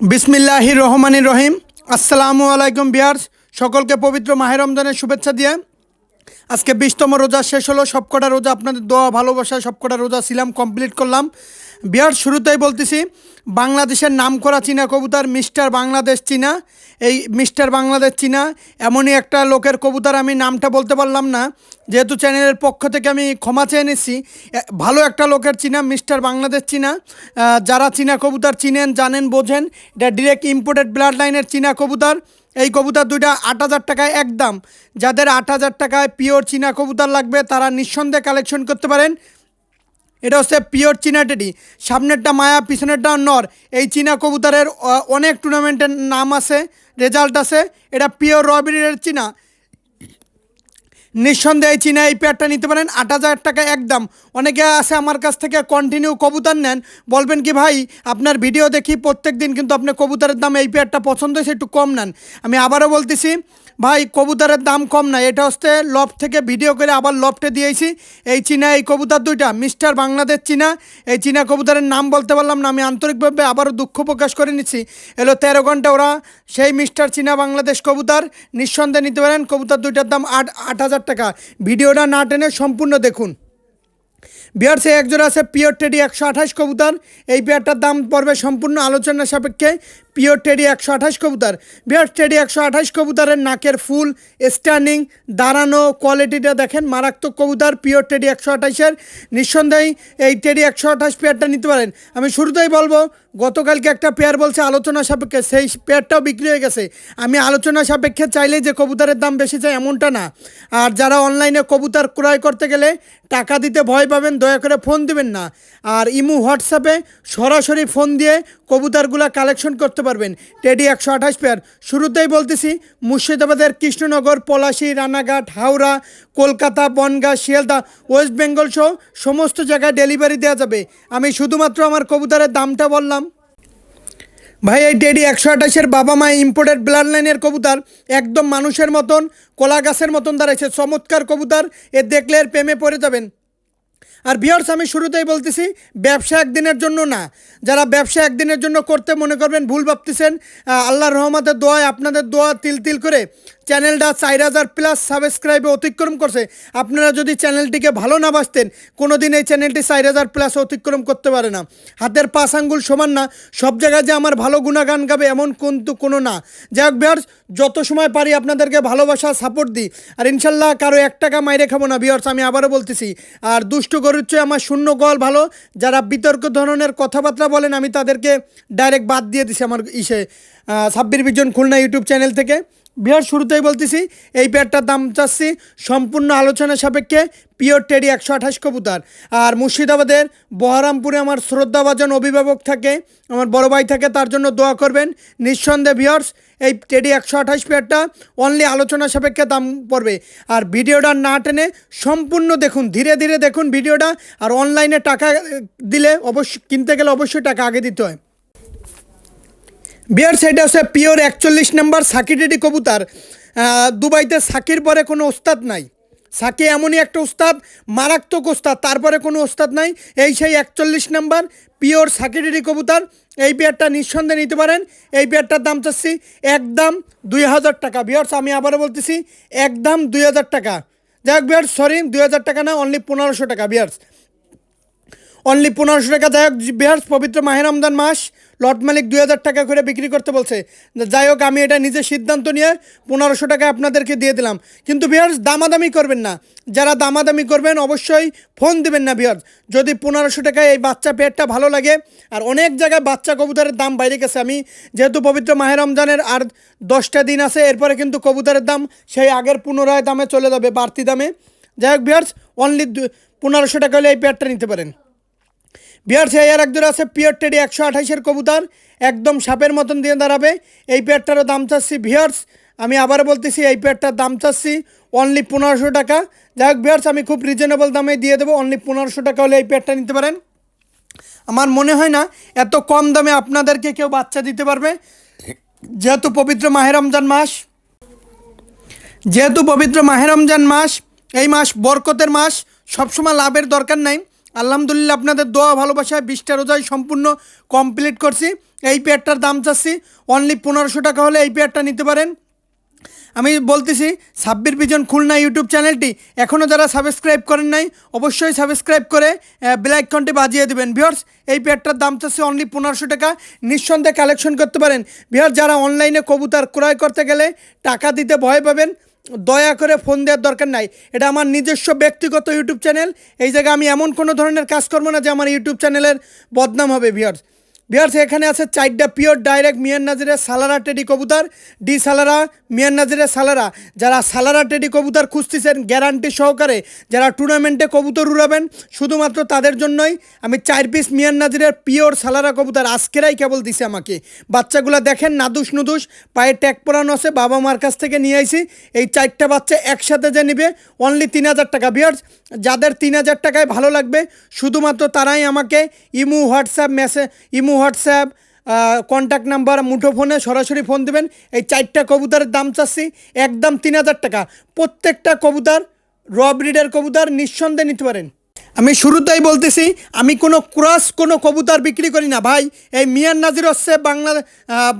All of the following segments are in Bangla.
বিসমিল্লাহির রহমানির রহিম আসসালামু আলাইকুম বিহার সকলকে পবিত্র মাহের রমজানের শুভেচ্ছা দিয়ে আজকে বিশতম রোজা শেষ হলো। সবকটা রোজা আপনাদের দোয়া, ভালোবাসা, সবকটা রোজা ছিলাম কমপ্লিট করলাম। বিহার শুরুতেই বলতেছি, বাংলাদেশের নাম করা চীনা কবুতর মিস্টার বাংলাদেশ চীনা। এই মিস্টার বাংলাদেশ চীনা, এমনই একটা লোকের কবুতর আমি নামটা বলতে পারলাম না। যেহেতু চ্যানেলের পক্ষ থেকে আমি ক্ষমা চেয়ে নিচ্ছি ভালো একটা লোকের চীনা, মিস্টার বাংলাদেশ চীনা। যারা চীনা কবুতর চিনেন, জানেন, বোঝেন, এটা ডিরেক্ট ইম্পোর্টেড ব্লাড লাইনের চীনা কবুতর। এই কবুতর দুইটা আট হাজার টাকায় একদম। যাদের আট হাজার টাকায় পিওর চীনা কবুতর লাগবে, তারা নিঃসন্দেহে কালেকশন করতে পারেন। এটা হচ্ছে পিওর চীনা টেডি। সামনেরটা মায়া, পিছনেরটা নর। এই চীনা কবুতরের অনেক টুর্নামেন্টের নাম আছে, রেজাল্ট আছে। এটা পিওর রবিরের চীনা। নিঃসন্দেহে এই চীনা এই পেয়ারটা নিতে পারেন। আট হাজার টাকা একদম। অনেকে আছে আমার কাছ থেকে কন্টিনিউ কবুতর নেন। বলবেন কি, ভাই, আপনার ভিডিও দেখি প্রত্যেক দিন কিন্তু আপনি কবুতরের দাম এই পেয়ারটা পছন্দ হয়েছে, একটু কম নেন। আমি আবারও বলতেছি ভাই, কবুতরের দাম কম না। এটা হচ্ছে লফট থেকে ভিডিও করে আবার লফটে দিয়েছি। এই চীনা, এই কবুতর দুইটা, মিস্টার বাংলাদেশ চীনা। এই চীনা কবুতরের নাম বলতে পারলাম না, আমি আন্তরিকভাবে আবারও দুঃখ প্রকাশ করে নিচ্ছি। এলো তেরো ঘণ্টা ওরা, সেই মিস্টার চীনা বাংলাদেশ কবুতর, নিঃসন্দেহে নিতে পারেন। কবুতর দুইটার দাম আট আট হাজার টাকা। ভিডিওটা না টেনে সম্পূর্ণ দেখুন। বিয়ার্সে একজোড়া আছে পিওর টেডি একশো আঠাশ কবুতর। এই পেয়ারটার দাম পড়বে সম্পূর্ণ আলোচনা সাপেক্ষে। পিওর টেডি একশো আঠাশ কবুতর। বিয়ার্স টেডি একশো আঠাশ কবুতরের নাকের ফুল, স্ট্যান্ডিং, দাঁড়ানো কোয়ালিটিটা দেখেন, মারাত্মক কবুতর, পিওর টেডি একশো আঠাশের। নিঃসন্দেহে এই টেডি একশো আঠাশ পেয়ারটা নিতে পারেন। আমি শুরুতেই বলব, গতকালকে একটা পেয়ার বলছে আলোচনা সাপেক্ষে, সেই পেয়ারটাও বিক্রি হয়ে গেছে। আমি আলোচনা সাপেক্ষে চাইলেই যে কবুতরের দাম বেশি চাই এমনটা না। আর যারা অনলাইনে কবুতর ক্রয় করতে গেলে টাকা দিতে ভয় পাবেন, দয়া করে ফোন দিবেন না। আর ইমু হোয়াটসঅ্যাপে সরাসরি ফোন দিয়ে কবুতরগুলো কালেকশন করতে পারবেন। টেডি একশো আঠাশ পেয়ার শুরুতেই বলতেছি, মুর্শিদাবাদের কৃষ্ণনগর, পলাশী, রানাঘাট, হাওড়া, কলকাতা, বনগাঁ, শিয়ালদা, ওয়েস্ট বেঙ্গল সহ সমস্ত জায়গায় ডেলিভারি দেওয়া যাবে। আমি শুধুমাত্র আমার কবুতরের দামটা বললাম। ভাই, এই ডেডি একশো আঠাশের বাবা মা ইম্পোর্টেড ব্লাড লাইনের কবুতর, একদম মানুষের মতন, কলা গাছের মতন দাঁড়াইছে, চমৎকার কবুতর। এ দেখলে এর প্রেমে পড়ে যাবেন। আর ভিওর্স আমি শুরুতেই বলতেছি ব্যবসা একদিনের জন্য না। যারা ব্যবসা একদিনের জন্য করতে মনে করবেন ভুল ভাবতেছেন আহ, আল্লাহর রহমতের দোয়ায় আপনাদের দোয়া তিল তিল করে চ্যানেলটা চার হাজার প্লাস সাবস্ক্রাইবে অতিক্রম করছে। আপনারা যদি চ্যানেলটিকে ভালো না বাসতেন কোনো দিন এই চ্যানেলটি চার হাজার প্লাস অতিক্রম করতে পারে না। হাতের পাঁচ আঙ্গুল সমান না সব জায়গায় যে আমার ভালো গুণাগান গাবে এমন কিন্তু কোনো না। যাই হোক ভিওর্স যত সময় পারি আপনাদেরকে ভালোবাসা সাপোর্ট দিই। আর ইনশাল্লাহ কারও এক টাকা মাইরে খাব না ভিওর্স আমি আবারও বলতেছি। আর দুষ্টু চেয়ে আমার শূন্য গল ভালো। যারা বিতর্ক ধরনের কথাবার্তা বলেন, আমি তাদেরকে ডাইরেক্ট বাদ দিয়ে দিছি আমার ইসে সাব্বির বিজন খুলনা ইউটিউব চ্যানেল থেকে। বিহার শুরুতেই বলতেছি, এই পেয়ারটার দাম চাচ্ছি সম্পূর্ণ আলোচনা সাপেক্ষে পিওর টেডি একশো আঠাশ কবুতার। আর মুর্শিদাবাদের বহরামপুরে আমার শ্রদ্ধাভাজন অভিভাবক থাকে, আমার বড় ভাই থাকে, তার জন্য দোয়া করবেন। নিঃসন্দেহে ভিওর্স এই টেডি একশো আঠাশ পেয়ারটা অনলি আলোচনা সাপেক্ষে দাম পড়বে। আর ভিডিওটা না টেনে সম্পূর্ণ দেখুন, ধীরে ধীরে দেখুন ভিডিওটা। আর অনলাইনে টাকা দিলে অবশ্যই কিনতে গেলে অবশ্যই টাকা আগে দিতে হয়। বিয়ার সাইডে আছে পিওর একচল্লিশ নাম্বার সাকিটেডি কবুতর। দুবাইতে সাকির পরে কোনো ওস্তাদ নাই। সাকি এমনই একটা ওস্তাদ, মারাত্মক ওস্তাদ, তারপরে কোনো ওস্তাদ নাই। এই সেই একচল্লিশ নাম্বার পিওর সাকিটেডি কবুতার, এই পেয়ারটা নিঃসন্দেহে নিতে পারেন। এই পেয়ারটার দাম চাচ্ছি একদম দুই হাজার টাকা। বিয়ার্স আমি আবারও বলতেছি, একদম দুই হাজার টাকা। যাই হোক বিয়ার্স সরি দুই হাজার টাকা না অনলি পনেরোশো টাকা। বিয়ার্স অনলি পনেরোশো টাকা। যাই হোক বিহার পবিত্র মাহে রমজান মাস। লট মালিক দুই হাজার টাকা করে বিক্রি করতে বলছে। যাই হোক, আমি এটা নিজে সিদ্ধান্ত নিয়ে পনেরোশো টাকা আপনাদেরকে দিয়ে দিলাম। কিন্তু বিহার দামাদামি করবেন না। যারা দামাদামি করবেন, অবশ্যই ফোন দিবেন না বিহার যদি পনেরোশো টাকায় এই বাচ্চা পেয়ারটা ভালো লাগে, আর অনেক জায়গায় বাচ্চা কবুতরের দাম বাইরে গেছে। আমি যেহেতু পবিত্র মাহে রমজানের আর দশটা দিন আছে, এরপরে কিন্তু কবুতরের দাম সেই আগের পুনরায় দামে চলে যাবে বাড়তি দামে। যাই হোক বিহার্স অনলি পনেরোশো টাকা হলে এই পেয়ারটা নিতে পারেন। বিহার সে আর একজন আছে পিওর টেডি একশো আঠাইশের কবুতর, একদম সাপের মতন দিয়ে দাঁড়াবে। এই পেয়ারটারও দাম চাচ্ছি ভিয়ার্স আমি আবার বলতেছি, এই পেয়ারটার দাম চাচ্ছি অনলি পনেরোশো টাকা। যাই হোক ভিয়ার্স আমি খুব রিজনেবল দামে দিয়ে দেবো অনলি পনেরোশো টাকা হলে এই পেয়ারটা নিতে পারেন। আমার মনে হয় না, এত কম দামে আপনাদেরকে কেউ বাচ্চা দিতে পারবে। যেহেতু পবিত্র মাহে রমজান মাস, যেহেতু পবিত্র মাহে রমজান মাস, এই মাস বরকতের মাস, সবসময় লাভের দরকার নাই। আলহামদুলিল্লাহ আপনাদের দোয়া ভালোবাসায় বিশটা রোজায় সম্পূর্ণ কমপ্লিট করছি। এই পেয়ারটার দাম চাচ্ছি অনলি পনেরোশো টাকা হলে এই পেয়ারটা নিতে পারেন। আমি বলতেছি সাব্বির পিজন খুলনা ইউটিউব চ্যানেলটি এখনও যারা সাবস্ক্রাইব করেন নাই, অবশ্যই সাবস্ক্রাইব করে বেল আইকনটি বাজিয়ে দেবেন। ভিওর্স এই পেয়ারটার দাম চাচ্ছে অনলি পনেরোশো টাকা। নিঃসন্দেহে কালেকশন করতে পারেন। ভিওর যারা অনলাইনে কবুতর ক্রয় করতে গেলে টাকা দিতে ভয় পাবেন দয়া করে ফোন দেওয়ার দরকার নাই। এটা আমার নিজস্ব ব্যক্তিগত ইউটিউব চ্যানেল এই জায়গায় আমি এমন কোনো ধরনের কাজ করব না যে আমার ইউটিউব চ্যানেলের বদনাম হবে ভিওর্স বিহার্স এখানে আছে চারটা পিওর ডাইরেক্ট মিয়ান নাজিরের সালারা টেডি কবুতর, ডি সালারা, মিয়ান নাজিরের সালারা। যারা সালারা টেডি কবুতর খুঁজতেছেন, গ্যারান্টি সহকারে যারা টুর্নামেন্টে কবুতর উড়াবেন, শুধুমাত্র তাদের জন্যই আমি চার পিস মিয়ান নাজিরের পিওর সালারা কবুতর আজকেরাই কেবল দিছে আমাকে। বাচ্চাগুলো দেখেন, নাদুস নুদুস, পায়ে ট্যাগ পরানো আছে, বাবা মার কাছ থেকে নিয়ে আইছি। এই চারটা বাচ্চা একসাথে যে নিবে অনলি তিন হাজার টাকা। বিয়ার্স যাদের তিন হাজার টাকায় ভালো লাগবে, শুধুমাত্র তারাই আমাকে Imo, WhatsApp message Imo, WhatsApp contact number মুঠোফোনে সরাসরি ফোন দেবেন। এই চারটা কবুতরের দাম চাচ্ছি একদম তিন হাজার টাকা। প্রত্যেকটা কবুতর র ব্রিডের কবুতর নিঃসন্দেহে নিতে পারেন। আমি শুরুতেই বলতেছি, আমি কোনো ক্রস কোনো কবুতর বিক্রি করি না। ভাই, এই মিয়ান নাজির হচ্ছে বাংলা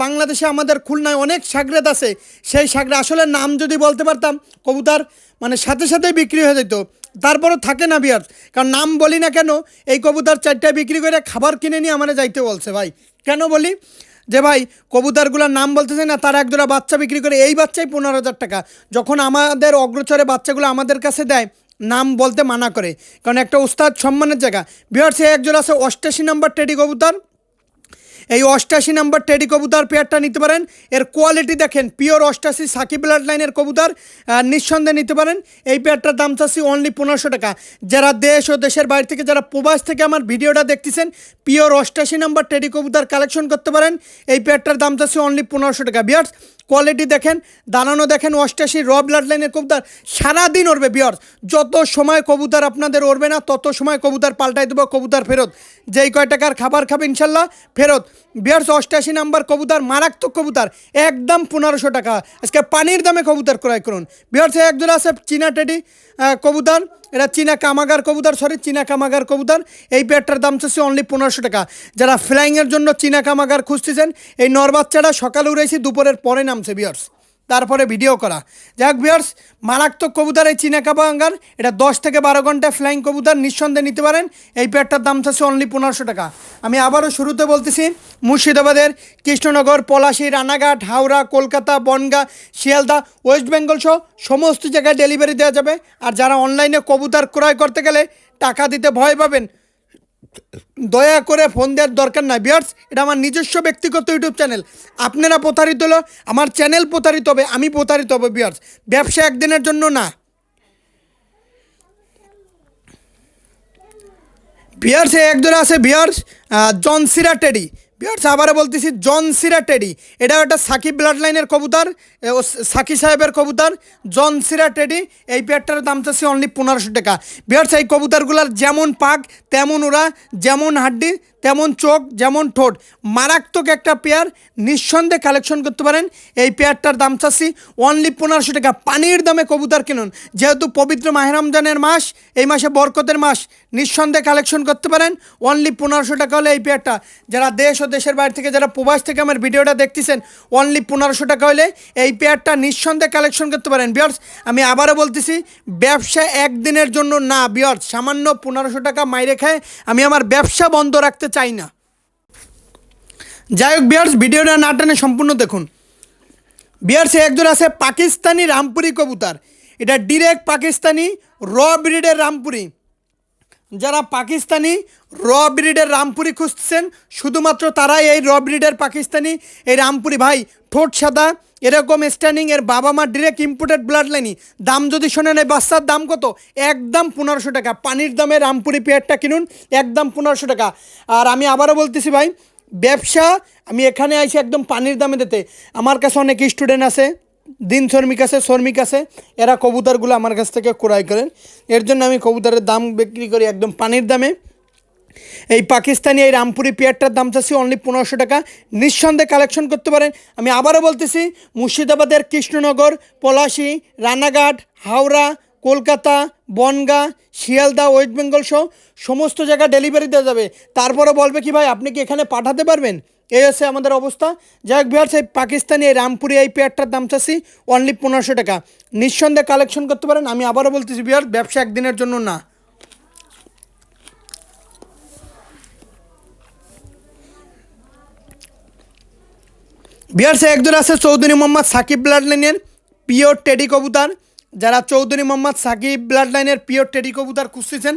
বাংলাদেশে আমাদের খুলনায় অনেক সাগরেদ আছে। সেই সাগরে আসলে নাম যদি বলতে পারতাম, কবুতর মানে সাথে সাথেই বিক্রি হয়ে যেত। তারপরও থাকে না বিয়ার। কারণ নাম বলি না কেন, এই কবুতর চারটায় বিক্রি করে খাবার কিনে নিয়ে আমার যাইতে বলছে ভাই। কেন বলি? যে ভাই, কবুতরগুলোর নাম বলতেছে না, তার এক দুটা বাচ্চা বিক্রি করে, এই বাচ্চাই পনেরো হাজার টাকা। যখন আমাদের অগ্রচরে বাচ্চাগুলো আমাদের কাছে দেয়, নাম বলতে মানা করে। কারণ একটা উস্তাদ সম্মানের জায়গা। বিহার সে একজন আছে অষ্টাশি নম্বর টেডি কবুতর। এই অষ্টাশি নাম্বার টেডি কবুতর পেয়ারটা নিতে পারেন। এর কোয়ালিটি দেখেন পিওর অষ্টাশি সাকিব ব্লাড লাইনের কবুতর নিঃসন্দেহে নিতে পারেন। এই পেয়ারটার দাম চাচ্ছি অনলি পনেরোশো টাকা। যারা দেশ ও দেশের বাইরে থেকে, যারা প্রবাস থেকে আমার ভিডিওটা দেখতেছেন পিওর অষ্টাশি নাম্বার টেডি কবুতর কালেকশন করতে পারেন। এই পেয়ারটার দাম চাচ্ছি অনলি পনেরোশো টাকা। বিয়ার্স কোয়ালিটি দেখেন দাঁড়ানো দেখেন, অষ্টাশি র ব্লাড লাইনের কবুতর, সারাদিন উড়বে বিয়ার্স যত সময় কবুতর আপনাদের উড়বে না, তত সময় কবুতর পাল্টাই দেবো, কবুতর ফেরত। যেই কয় টাকার খাবার খাবে ইনশাল্লাহ, ফেরত। বিয়ার্স অষ্টাশি নাম্বার কবুতর, মারাত্মক কবুতর, একদম পনেরোশো টাকা। আজকে পানির দামে কবুতর ক্রয় করুন। বিয়ার্স একজন আছে, চীনা টেডি কবুতর। এটা চীনা কামাগার কবুতর সরি চীনা কামাগার কবুতর। এই পেয়ারটার দাম চাচ্ছে অনলি পনেরোশো টাকা। যারা ফ্লাইংয়ের জন্য চীনা কামাগার খুঁজতেছেন, এই নর বাচ্চাটা সকালে উড়েছি, দুপুরের পরে নামছে বিয়ার্স তারপরে ভিডিও করা। যাক বিয়ার্স মারাত্মক কবুতর এই চীনা কামাগার এটা দশ থেকে বারো ঘণ্টা ফ্লাইং কবুতর, নিঃসন্দেহে নিতে পারেন। এই পেয়ারটার দাম চাচ্ছে অনলি পনেরোশো টাকা। আমি আবারও শুরুতে বলতেছি, মুর্শিদাবাদের কৃষ্ণনগর, পলাশী, রানাঘাট, হাওড়া, কলকাতা, বনগা, শিয়ালদা, ওয়েস্ট বেঙ্গল সহ সমস্ত জায়গায় ডেলিভারি দেওয়া যাবে। আর যারা অনলাইনে কবুতর ক্রয় করতে গেলে টাকা দিতে ভয় পাবেন দয়া করে ফোন দেওয়ার দরকার নাই। বিয়ার্স এটা আমার নিজস্ব ব্যক্তিগত ইউটিউব চ্যানেল। আপনারা প্রতারিত হলো আমার চ্যানেল প্রতারিত হবে, আমি প্রতারিত হব বিয়ার্স ব্যবসা একদিনের জন্য না। বিয়ার্স একজন আছে বিয়ার্স জনসিরা টেডি বিয়ার্স আবারও বলতেছি জন সিরা টেডি এটা একটা সাকিব ব্লাড লাইনের কবুতর ও সাকি সাহেবের কবুতর জন সিরা টেডি এই পেয়ারটার দাম চাচ্ছি অনলি পনেরোশো টাকা। বিয়ার্স এই কবুতরগুলার যেমন পাক, তেমন ওরা, যেমন হাড্ডি তেমন চোখ, যেমন ঠোঁট। মারাত্মক একটা পেয়ার নিঃসন্দেহে কালেকশন করতে পারেন। এই পেয়ারটার দাম চাচ্ছি অনলি পনেরোশো টাকা। পানির দামে কবুতর কিনুন। যেহেতু পবিত্র মাহেরমজানের মাস, এই মাসে বরকতের মাস, নিঃসন্দেহে কালেকশন করতে পারেন। অনলি পনেরোশো টাকা হলে এই পেয়ারটা যারা দেশ ও দেশের বাইরে থেকে, যারা প্রবাস থেকে আমার ভিডিওটা দেখতেছেন অনলি পনেরোশো টাকা হলে এই পেয়ারটা নিঃসন্দেহে কালেকশন করতে পারেন। বিয়ার্স আমি আবারও বলতেছি, ব্যবসা একদিনের জন্য না বিয়ার্স সামান্য পনেরোশো টাকা মাইরে খায়। আমি আমার ব্যবসা বন্ধ রাখতে চাই না। যাই হোক বিয়ার্স ভিডিওটা না টানে সম্পূর্ণ দেখুন। বিয়ার্সে একজন আছে পাকিস্তানি রামপুরি কবুতার। এটা ডিরেক্ট পাকিস্তানি র ব্রিডের রামপুরি। যারা পাকিস্তানি র ব্রিডের রামপুরি খুঁজছেন শুধুমাত্র তারাই এই র ব্রিডের পাকিস্তানি, এই রামপুরি ভাই ঠোঁট সাদা, এরকম স্ট্যান্ডিং এর বাবা মা ডিরেক্ট ইম্পোর্টেড ব্লাড লাইনি দাম যদি শোনেন এই বাচ্চার দাম কত? একদম পনেরোশো টাকা। পানির দামে রামপুরি পেয়ারটা কিনুন, একদম পনেরোশো টাকা। আর আমি আবারও বলতেছি ভাই, ব্যবসা, আমি এখানে আইছি একদম পানির দামে দিতে। আমার কাছে অনেক স্টুডেন্ট আছে। দিন শ্রমিক আছে শ্রমিক আছে, এরা কবুতরগুলো আমার কাছ থেকে ক্রয় করেন। এর জন্য আমি কবুতরের দাম বিক্রি করি একদম পানির দামে। এই পাকিস্তানি এই রামপুরি পেয়ারটার দাম চাচ্ছি অনলি পনেরোশো টাকা। নিঃসন্দেহে কালেকশন করতে পারেন। আমি আবারও বলতেছি, মুর্শিদাবাদের কৃষ্ণনগর, পলাশী, রানাঘাট, হাওড়া, কলকাতা, বনগা, শিয়ালদা, ওয়েস্ট বেঙ্গল সহ সমস্ত জায়গা ডেলিভারি দেওয়া যাবে। তারপরে বলবে কি ভাই, আপনি কি এখানে পাঠাতে পারবেন? এই হচ্ছে আমাদের অবস্থা। যাই হোক বিহার সেই পাকিস্তানি এই রামপুরি এই পেয়ারটার দাম চাচ্ছি অনলি পনেরোশো টাকা। নিঃসন্দেহে কালেকশন করতে পারেন, আমি আবারও বলতেছি বিহার ব্যবসা একদিনের জন্য না। বিহার সে একজন আছে চৌধুরী মোহাম্মদ সাকিব ব্লাড লাইনের পিওর টেডি কবুতর। যারা চৌধুরী মোহাম্মদ সাকিব ব্লাড লাইনের পিওর টেডি কবুতর খুঁজতেছেন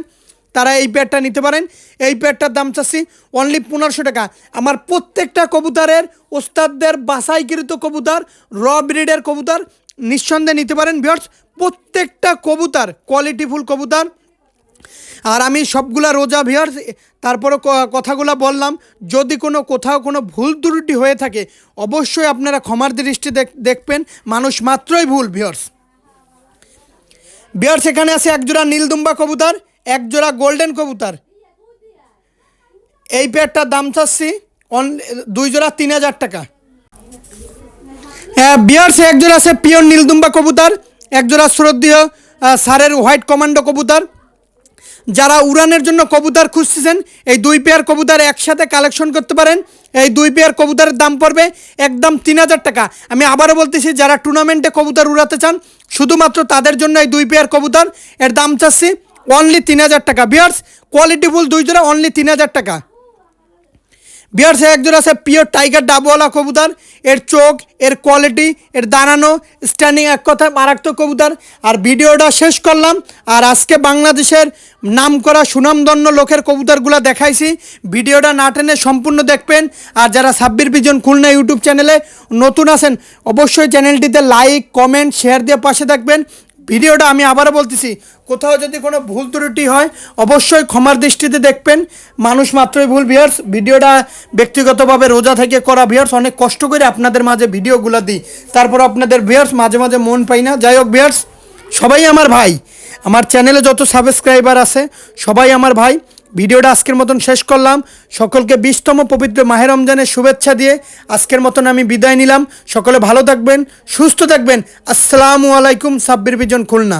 তারা এই প্যাডটা নিতে পারেন। এই প্যাডটার দাম চাচ্ছি অনলি পনেরোশো টাকা। আমার প্রত্যেকটা কবুতরের ওস্তাদদের বাসাইকৃত কবুতর র ব্রিডের কবুতর নিঃসন্দেহে নিতে পারেন। ভিওর্স প্রত্যেকটা কবুতর কোয়ালিটিফুল কবুতর। আর আমি সবগুলা রোজা ভিয়ার্স তারপরে কথাগুলো বললাম, যদি কোনো কোথাও কোনো ভুল ত্রুটি হয়ে থাকে, অবশ্যই আপনারা ক্ষমার দৃষ্টি দেখ- দেখবেন। মানুষ মাত্রই ভুল ভিয়ার্স বিয়ার্স এখানে আছে একজোড়া নীলদুম্বা কবুতর। একজোড়া গোল্ডেন কবুতর। এই পেয়ারটার দাম চাচ্ছি অন দুই জোড়া তিন হাজার টাকা। হ্যাঁ বিয়ার্সে একজোড়া আছে পিওর নীলদুম্বা কবুতর এক জোড়া আহ, সারের হোয়াইট কমান্ডো কবুতর। যারা উড়ানের জন্য কবুতর খুঁজতেছেন এই দুই পেয়ার কবুতর একসাথে কালেকশন করতে পারেন। এই দুই পেয়ার কবুতরের দাম পড়বে একদম তিন হাজার টাকা। আমি আবারও বলতেছি যারা টুর্নামেন্টে কবুতর উড়াতে চান শুধুমাত্র তাদের জন্য এই দুই পেয়ার কবুতর। এর দাম চাচ্ছি অনলি তিন হাজার টাকা। বিয়ার্স কোয়ালিটি কোয়ালিটিফুল দুই জোড়া অনলি তিন হাজার টাকা। বিয়ার্সে একজন আছে পিওর টাইগার ডাবওয়ালা কবুতর। এর চোখ, এর কোয়ালিটি এর দাঁড়ানো স্ট্যান্ডিং এক কথায় মারাত্মক কবুতর। আর ভিডিওটা শেষ করলাম। আর আজকে বাংলাদেশের নাম করা সুনামধন্য লোকের কবুতরগুলো দেখাইছি। ভিডিওটা না টেনে সম্পূর্ণ দেখবেন। আর যারা সাব্বির বিজন খুলনা ইউটিউব চ্যানেলে নতুন আছেন, অবশ্যই চ্যানেলটিতে লাইক কমেন্ট শেয়ার দিয়ে পাশে থাকবেন। ভিডিওটা আমি আবারও বলতেছি, কোথাও যদি কোনো ভুল ত্রুটি হয়, অবশ্যই ক্ষমার দৃষ্টিতে দেখবেন। মানুষ মাত্রই ভুল ভিয়ার্স ভিডিওটা ব্যক্তিগতভাবে রোজা থেকে করা ভিয়ার্স অনেক কষ্ট করে আপনাদের মাঝে ভিডিওগুলো দিই। তারপর আপনাদের ভিয়ার্স মাঝে মাঝে মন পাই না। যাই হোক ভিয়ার্স সবাই আমার ভাই। আমার চ্যানেলে যত সাবস্ক্রাইবার আছে, সবাই আমার ভাই। ভিডিওটা আজকের মতন শেষ করলাম। সকলকে বিশতম পবিত্র মাহে রমজানের শুভেচ্ছা দিয়ে আজকের মতন আমি বিদায় নিলাম। সকলে ভালো থাকবেন, সুস্থ থাকবেন। আসসালামু আলাইকুম, সাব্বির বিজন খুলনা।